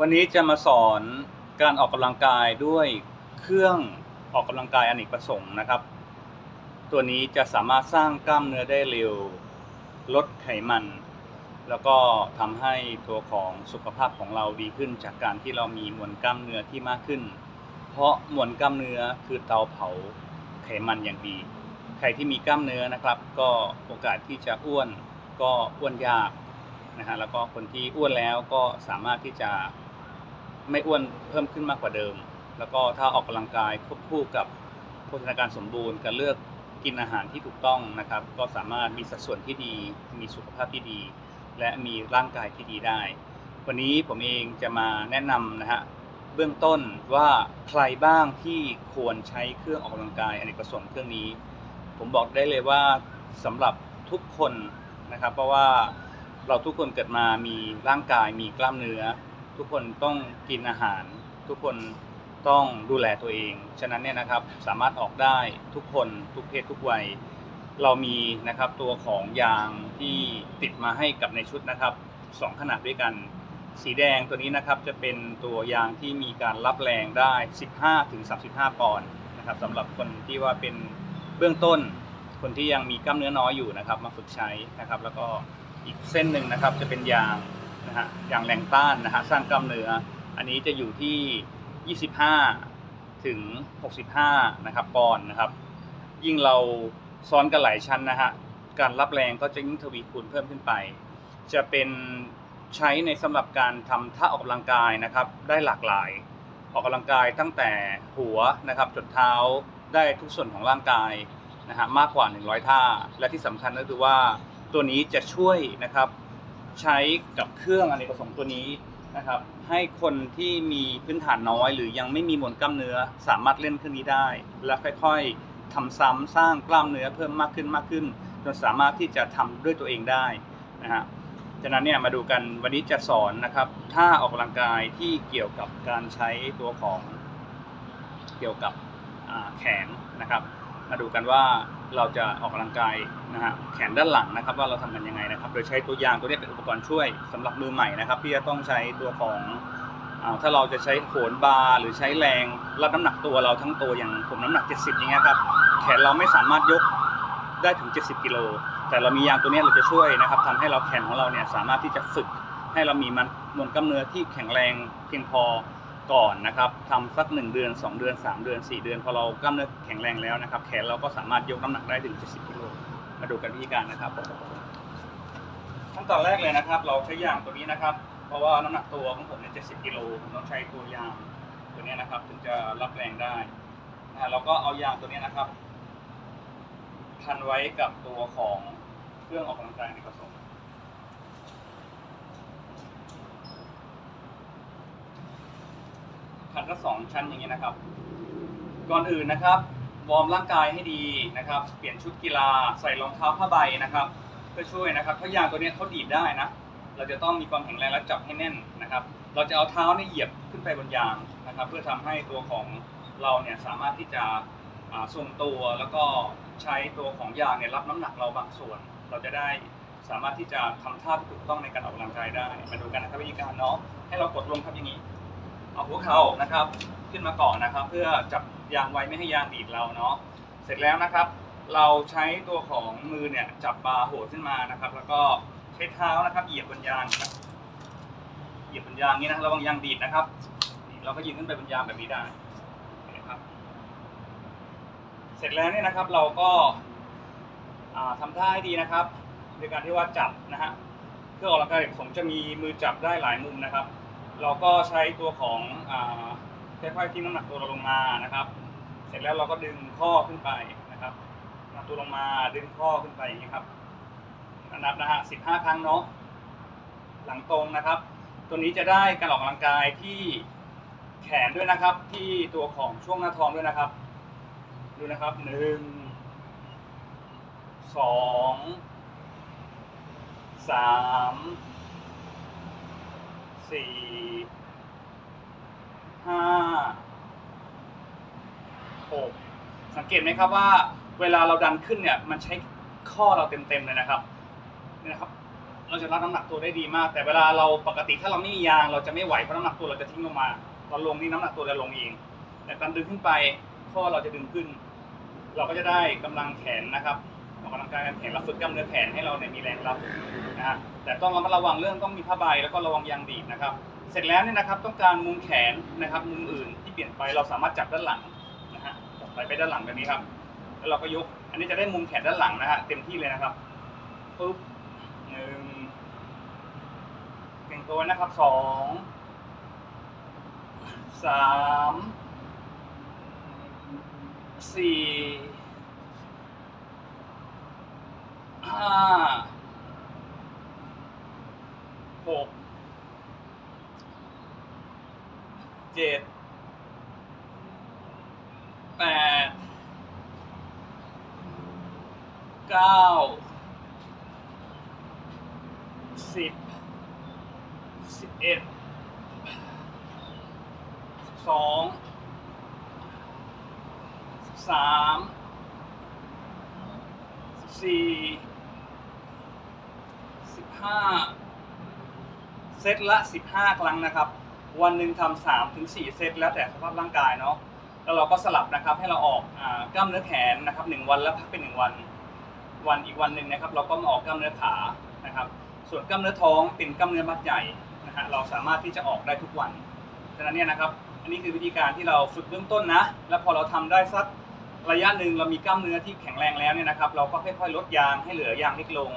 วันนี้จะมาสอนการออกกำลังกายด้วยเครื่องออกกำลังกายอเนกประสงค์นะครับ ตัวนี้จะสามารถสร้างกล้ามเนื้อได้เร็ว ลดไขมัน แล้วก็ทำให้ตัวของสุขภาพของเราดีขึ้น จากการที่เรามีมวลกล้ามเนื้อที่มากขึ้น เพราะมวลกล้ามเนื้อคือเตาเผาไขมันอย่างดี ใครที่มีกล้ามเนื้อนะครับ ก็โอกาสที่จะอ้วนก็อ้วนยากนะฮะแล้วก็คนที่อ้วนแล้วก็สามารถที่จะ ไม่อ้วนเพิ่มขึ้นมากกว่าเดิม แล้วก็ถ้าออกกำลังกายควบคู่กับโภชนาการสมบูรณ์การเลือกกินอาหารที่ถูกต้องนะครับ ก็สามารถมีสัดส่วนที่ดี มีสุขภาพที่ดี และมีร่างกายที่ดีได้ วันนี้ผมเองจะมาแนะนำนะฮะเบื้องต้นว่าใครบ้างที่ควรใช้เครื่องออกกำลังกายอเนกประสงค์เครื่องนี้ ผมบอกได้เลยว่าสำหรับทุกคนนะครับ เพราะว่าเราทุกคนเกิดมามีร่างกายมีกล้ามเนื้อ ทุกคนต้องกินอาหาร ทุกคนต้องดูแลตัวเอง ฉะนั้นเนี่ยนะครับสามารถออกได้ทุกคนทุกเพศทุกวัย เรามีนะครับตัวของยางที่ติดมาให้กับในชุดนะครับสองขนาดด้วยกัน สีแดงตัวนี้นะครับจะเป็นตัวยางที่มีการรับแรงได้ 15ถึง35 ปอนด์นะครับสำหรับคนที่ว่าเป็นเบื้องต้นคนที่ยังมีกล้ามเนื้อน้อยอยู่นะครับ มาฝึกใช้นะครับ แล้วก็อีกเส้นหนึ่งนะครับจะเป็นยาง นะฮะยางแรงต้านนะฮะสร้างกล้ามเนื้ออันนี้จะอยู่ที่ 25 ถึง 65 นะครับปอนด์นะครับ ยิ่งเราซ้อนกันหลายชั้นนะฮะการรับแรงก็จะยิ่งทวีคูณเพิ่มขึ้นไป จะเป็นใช้ในสำหรับการทำท่าออกกำลังกายนะครับ ได้หลากหลายออกกำลังกายตั้งแต่หัวนะครับจนเท้าได้ทุกส่วนของร่างกายนะฮะมากกว่า 100 ท่า และที่สำคัญก็คือว่าตัวนี้จะช่วยนะครับ ใช้กับเครื่องอเนกประสงค์ตัวนี้นะครับ ให้คนที่มีพื้นฐานน้อยหรือยังไม่มีมวลกล้ามเนื้อสามารถเล่นเครื่องนี้ได้ และค่อยๆทำซ้ำสร้างกล้ามเนื้อเพิ่มมากขึ้นมากขึ้นจนสามารถที่จะทำด้วยตัวเองได้นะฮะฉะนั้นเนี่ยมาดูกันวันนี้จะสอนนะครับท่าออกกำลังกายที่เกี่ยวกับการใช้ตัวของเกี่ยวกับแขนนะครับ มาดูกันว่า เราจะออกกำลังกายนะฮะแขนด้านหลังนะครับ ว่าเราทำมันยังไงนะครับ โดยใช้ตัวยางตัวนี้เป็นอุปกรณ์ช่วยสำหรับมือใหม่นะครับที่จะต้องใช้ตัวของถ้าเราจะใช้โหนบาร์หรือใช้แรงรับน้ำหนักตัวเราทั้งตัวอย่างผมน้ำหนัก 70 อย่างเงี้ยครับแขนเราไม่สามารถยกได้ถึง 70 กิโลแต่เรามียางตัวนี้เราจะช่วยนะครับทำให้เราแขนของเราเนี่ยสามารถที่จะฝึกให้เรามีมันมวลกล้ามเนื้อที่แข็งแรงเพียงพอ ก่อนนะครับทำสัก 1 เดือน 2 เดือน 3 เดือน 4 เดือนพอเรากล้ามเนื้อแข็งแรงแล้วนะครับ แขนเราก็สามารถยกน้ำหนักได้ถึง 70กิโลมาดูกันวิธีการนะครับขั้นตอนแรกเลยนะครับ เราใช้ยางตัวนี้นะครับ เพราะว่าน้ำหนักตัวของผมเนี่ย70กิโลผมต้องใช้ตัวยางตัวนี้นะครับ ถึงจะรับแรงได้นะฮะเราก็เอายางตัวนี้นะครับพันไว้กับตัวของเครื่องออกกำลังกายในกระสอบ พันละสองชั้นอย่างนี้ยนะครับ ก่อนอื่นนะครับ วอร์มร่างกายให้ดีนะครับ เปลี่ยนชุดกีฬาใส่รองเท้าผ้าใบนะครับเพื่อช่วยนะครับถ้ายางตัวนี้เขาดีดได้นะเราจะต้องมีความแข็งแรงและจับให้แน่นนะครับ เราจะเอาเท้าเนี่ยเหยียบขึ้นไปบนยางนะครับ เพื่อทำให้ตัวของเราเนี่ยสามารถที่จะอ่าทรงตัวแล้วก็ใช้ตัวของยางเนี่ยรับน้ำหนักเราบางส่วน เราจะได้สามารถที่จะทำท่าที่ถูกต้องในการออกกำลังกายได้ มาดูกันนะครับวิธีการเนาะให้เรากดลงครับอย่างนี้ เอาหัวเข่านะครับ ขึ้นมาก่อนนะครับ เพื่อจับยางไว้ไม่ให้ยางดีดเราเนาะเสร็จแล้วนะครับ เราใช้ตัวของมือเนี่ยจับบาร์โหดขึ้นมานะครับ แล้วก็ใช้เท้านะครับเหยียบบนยางครับเหยียบบนยางนี้นะระวังยางดีดนะครับเราก็ยืนขึ้นไปบนยางแบบนี้ได้นะครับ เสร็จแล้วเนี่ยนะครับเราก็อ่าทำท่าให้ดีนะครับโดยการที่ว่าจับนะฮะเครื่องออกกำลังกายผมจะมีมือจับได้หลายมุมนะครับ เราก็ใช้ตัวของค่อยๆทิ้งน้ำหนักตัวเราลงมานะครับ เสร็จแล้วเราก็ดึงข้อขึ้นไปนะครับน้ำหนักตัวลงมาดึงข้อขึ้นไปอย่างนี้ครับนับนะฮะสิบห้าครั้งเนาะหลังตรงนะครับ ตัวนี้จะได้การออกกำลังกายที่แขนด้วยนะครับ ที่ตัวของช่วงหน้าท้องด้วยนะครับ ดูนะครับหนึ่งสองสาม สี่ห้าหกสังเกตไหมครับว่า เวลาเราดันขึ้นเนี่ย มันใช้ข้อเราเต็มๆเลยนะครับนี่นะครับ เราจะรับน้ำหนักตัวได้ดีมาก แต่เวลาเราปกติถ้าเราไม่มียางเราจะไม่ไหวเพราะน้ำหนักตัวเราจะทิ้งลงมาตอนลงนี่น้ำหนักตัวจะลงเอง แต่การดึงขึ้นไปข้อเราจะดึงขึ้น เราก็จะได้กำลังแขนนะครับ ออกกำลังกายแขนเราฝึกกล้ามเนื้อแขนให้เราเนี่ยมีแรงรับนะฮะแต่ต้องระมัดระวังเรื่องต้องมีผ้าใบแล้วก็ระวังยางดีดนะครับ เสร็จแล้วเนี่ยนะครับต้องการมุมแขนนะครับมุมอื่นที่เปลี่ยนไปเราสามารถจับด้านหลังนะฮะจับไปไปด้านหลังแบบนี้ครับ แล้วเราก็ยก อันนี้จะได้มุมแขนด้านหลังนะฮะเต็มที่เลยนะครับปุ๊บหนึ่งเก่งตัวนะครับสองสามสี่ ห้าหกเจ็ดแปดเก้าสิบสิบเอ็ดสองสามสี่ สิบห้าเซตละสิบห้าครั้งนะครับ วันหนึ่งทำสามถึงสี่เซตแล้วแต่สภาพร่างกายเนาะแล้วเราก็สลับนะครับให้เราออกอกล้ามเนื้อแขนนะครับหนึ่งวันแล้วพักเป็นหนึ่งวัน วันอีกวันหนึ่งนะครับ เราก็มาออกกล้ามเนื้อขานะครับ ส่วนกล้ามเนื้อท้องเป็นกล้ามเนื้อมัดใหญ่นะฮะเราสามารถที่จะออกได้ทุกวันฉะนั้นเนี่ยนะครับอันนี้คือวิธีการที่เราฝึกเบื้องต้นนะ แล้วพอเราทำได้สักระยะหนึ่งเรามีกล้ามเนื้อที่แข็งแรงแล้วเนี่ยนะครับ เราก็ค่อยๆลดยางให้เหลือยางเล็กลง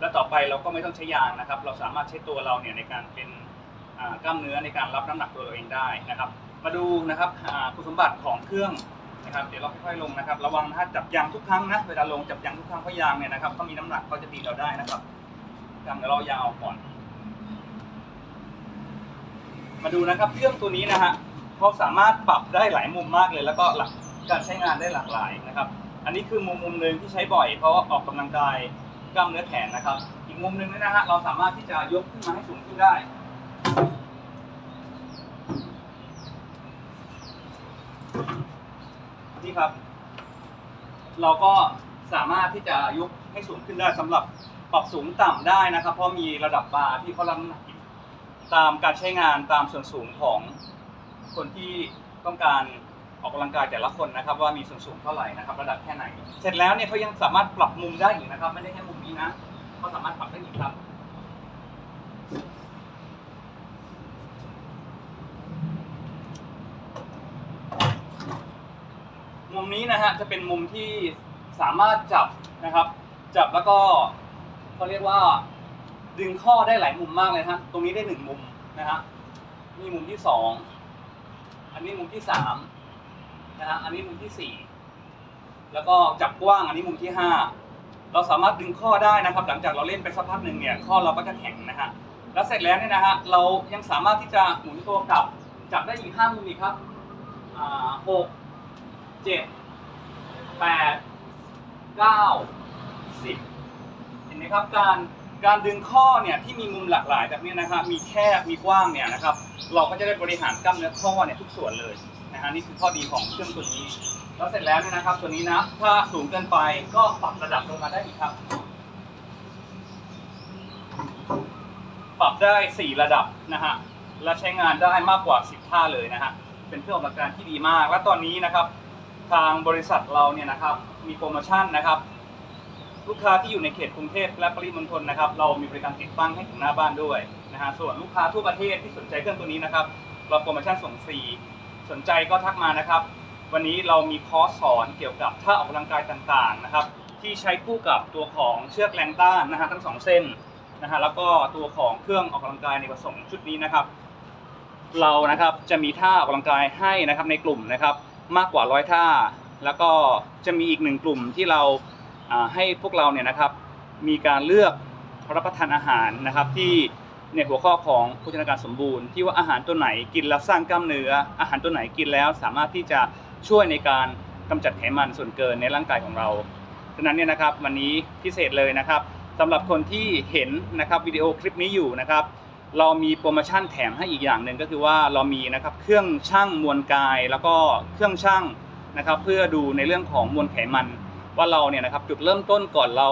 แล้วต่อไปเราก็ไม่ต้องใช้ยางนะครับ เราสามารถใช้ตัวเราเนี่ยในการเป็นกล้ามเนื้อในการรับน้ำหนักตัวเราเองได้นะครับ มาดูนะครับคุณสมบัติของเครื่องนะครับ เดี๋ยวเราค่อยๆลงนะครับ ระวังนะฮะจับยางทุกครั้งนะเวลาลงจับยางทุกครั้งเพราะยางเนี่ยนะครับเขามีน้ำหนักเขาจะตีเราได้นะครับยางเดี๋ยวเรายางออกก่อน มาดูนะครับเครื่องตัวนี้นะฮะเขาสามารถปรับได้หลายมุมมากเลย แล้วก็หลักการใช้งานได้หลากหลายนะครับ อันนี้คือมุมมุมหนึ่งที่ใช้บ่อยเพราะออกกำลังกาย กล้ามเนื้อแขนนะครับ อีกมุมหนึ่งนะฮะเราสามารถที่จะยกขึ้นมาให้สูงขึ้นได้ นี่ครับ เราก็สามารถที่จะยกให้สูงขึ้นได้สำหรับปรับสูงต่ำได้นะครับ เพราะมีระดับบาร์ที่เขารับน้ำหนักตามการใช้งานตามส่วนสูงของคนที่ต้องการ ออกกำลังกายแต่ละคนนะครับว่ามีส่วนสูงเท่าไหร่นะครับระดับแค่ไหน เสร็จแล้วเนี่ยเขายังสามารถปรับมุมได้อีกนะครับ ไม่ได้แค่มุมนี้นะเขาสามารถปรับได้อีกครับมุมนี้นะฮะจะเป็นมุมที่สามารถจับนะครับ จับแล้วก็เขาเรียกว่า ดึงข้อได้หลายมุมมากเลยฮะตรงนี้ได้หนึ่งมุมนะฮะนี่มุมที่สองอันนี้มุมที่สาม นะฮะอันนี้มุมที่สี่แล้วก็จับกว้างอันนี้มุมที่ห้าเราสามารถดึงข้อได้นะครับ หลังจากเราเล่นไปสักพักหนึ่งเนี่ยข้อเราก็จะแข็งนะฮะแล้วเสร็จแล้วเนี่ยนะฮะเรายังสามารถที่จะหมุนตัวกลับจับได้อีกห้ามุมอีกครับหกเจ็ดแปดเก้าสิบเห็นไหมครับการการดึงข้อเนี่ยที่มีมุมหลากหลายแบบนี้นะครับมีแคบมีกว้างเนี่ยนะครับ เราก็จะได้บริหารกล้ามเนื้อข้อเนี่ยทุกส่วนเลย นะฮะนี่คือข้อดีของเครื่องตัวนี้ แล้วเสร็จแล้วเนี่ยนะครับตัวนี้นะ ถ้าสูงเกินไปก็ปรับระดับลงมาได้อีกครับ ปรับได้ 4 ระดับนะฮะและใช้งานได้มากกว่า 10 ท่าเลยนะฮะเป็นเครื่องออกกำลังกายที่ดีมาก และตอนนี้นะครับทางบริษัทเราเนี่ยนะครับมีโปรโมชั่นนะครับ ลูกค้าที่อยู่ในเขตกรุงเทพและปริมณฑลนะครับ เรามีบริการติดตั้งให้ถึงหน้าบ้านด้วยนะฮะส่วนลูกค้าทั่วประเทศที่สนใจเครื่องตัวนี้นะครับ เราโปรโมชั่นส่งฟรี สนใจก็ทักมานะครับ วันนี้เรามีคอร์สสอนเกี่ยวกับท่าออกกำลังกายต่างๆนะครับที่ใช้คู่กับตัวของเชือกแรงต้านนะฮะทั้งสองเส้นนะฮะแล้วก็ตัวของเครื่องออกกำลังกายในผสมชุดนี้นะครับ เรานะครับจะมีท่าออกกำลังกายให้นะครับในกลุ่มนะครับมากกว่าร้อยท่า แล้วก็จะมีอีกหนึ่งกลุ่มที่เราอ่าให้พวกเราเนี่ยนะครับมีการเลือกรับประทานอาหารนะครับที่ ในหัวข้อของโภชนาการสมบูรณ์ที่ว่าอาหารตัวไหนกินแล้วสร้างกล้ามเนื้อ อาหารตัวไหนกินแล้วสามารถที่จะช่วยในการกำจัดไขมันส่วนเกินในร่างกายของเราฉะนั้นเนี่ยนะครับวันนี้พิเศษเลยนะครับสำหรับคนที่เห็นนะครับวิดีโอคลิปนี้อยู่นะครับเรามีโปรโมชั่นแถมให้อีกอย่างหนึ่งก็คือว่าเรามีนะครับเครื่องชั่งมวลกาย แล้วก็เครื่องชั่งนะครับเพื่อดูในเรื่องของมวลไขมัน ว่าเราเนี่ยนะครับจุดเริ่มต้นก่อนเรา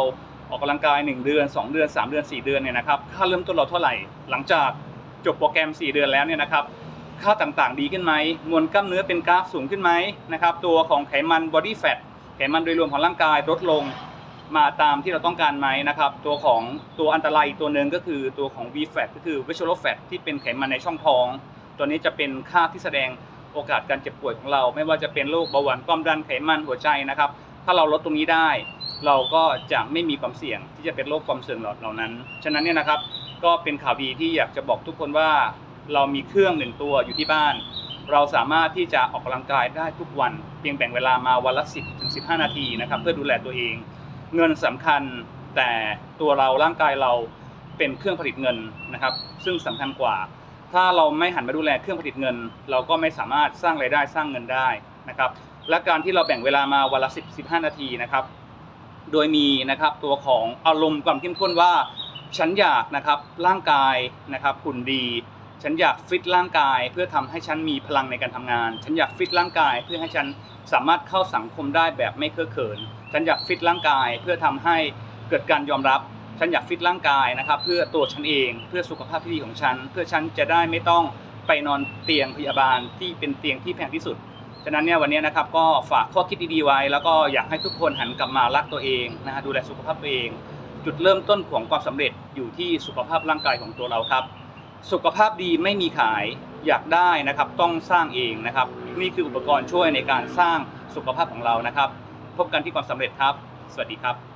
ออกกำลังกาย 1 เดือน 2 เดือน 3 เดือน 4 เดือนเนี่ยนะครับค่าเริ่มต้นเราเท่าไหร่ หลังจากจบโปรแกรม 4 เดือนแล้วเนี่ยนะครับค่าต่างๆ ดีขึ้นไหมมวลกล้ามเนื้อเป็นกราฟสูงขึ้นไหมนะครับตัวของไขมัน body fat ไขมันโดยรวมของร่างกายลดลงมาตามที่เราต้องการไหมนะครับตัวของตัวอันตรายตัวหนึ่งก็คือตัวของ V fat ก็คือ visceral fat ที่เป็นไขมันในช่องท้อง ตัวนี้จะเป็นค่าที่แสดงโอกาสการเจ็บป่วยของเรา ไม่ว่าจะเป็นโรคเบาหวานความดันไขมันหัวใจนะครับ ถ้าเราลดตรงนี้ได้ เราก็จะไม่มีความเสี่ยงที่จะเป็นโรคความเสื่อมเหล่านั้น ฉะนั้นเนี่ยนะครับก็เป็นข่าวดีที่อยากจะบอกทุกคนว่า เรามีเครื่องหนึ่งตัวอยู่ที่บ้าน เราสามารถที่จะออกกำลังกายได้ทุกวัน เพียงแบ่งเวลามาวันละ 10ถึง15 นาทีนะครับ เพื่อดูแลตัวเอง เงินสำคัญแต่ตัวเราร่างกายเราเป็นเครื่องผลิตเงินนะครับ ซึ่งสำคัญกว่า ถ้าเราไม่หันมาดูแลเครื่องผลิตเงิน เราก็ไม่สามารถสร้างรายได้สร้างเงินได้นะครับและการที่เราแบ่งเวลามาวันละ 10 15 นาทีนะครับ โดยมีนะครับตัวของอารมณ์ความเข้มข้นว่าฉันอยากนะครับร่างกายนะครับหุ่นดี ฉันอยากฟิตร่างกาย เพื่อทำให้ฉันมีพลังในการทำงาน ฉันอยากฟิตร่างกาย เพื่อให้ฉันสามารถเข้าสังคมได้แบบไม่เคอะเขิน ฉันอยากฟิตร่างกาย เพื่อทำให้เกิดการยอมรับ ฉันอยากฟิตร่างกายนะครับ เพื่อตัวฉันเอง เพื่อสุขภาพที่ดีของฉัน เพื่อฉันจะได้ไม่ต้องไปนอนเตียงพยาบาลที่เป็นเตียงที่แพงที่สุด ฉะนั้นเนี่ยวันนี้นะครับก็ฝากข้อคิดดีๆไว้ แล้วก็อยากให้ทุกคนหันกลับมารักตัวเองนะฮะดูแลสุขภาพตัวเอง จุดเริ่มต้นของความสำเร็จอยู่ที่สุขภาพร่างกายของตัวเราครับ สุขภาพดีไม่มีขายอยากได้นะครับต้องสร้างเองนะครับ นี่คืออุปกรณ์ช่วยในการสร้างสุขภาพของเรานะครับ พบกันที่ความสำเร็จครับ สวัสดีครับ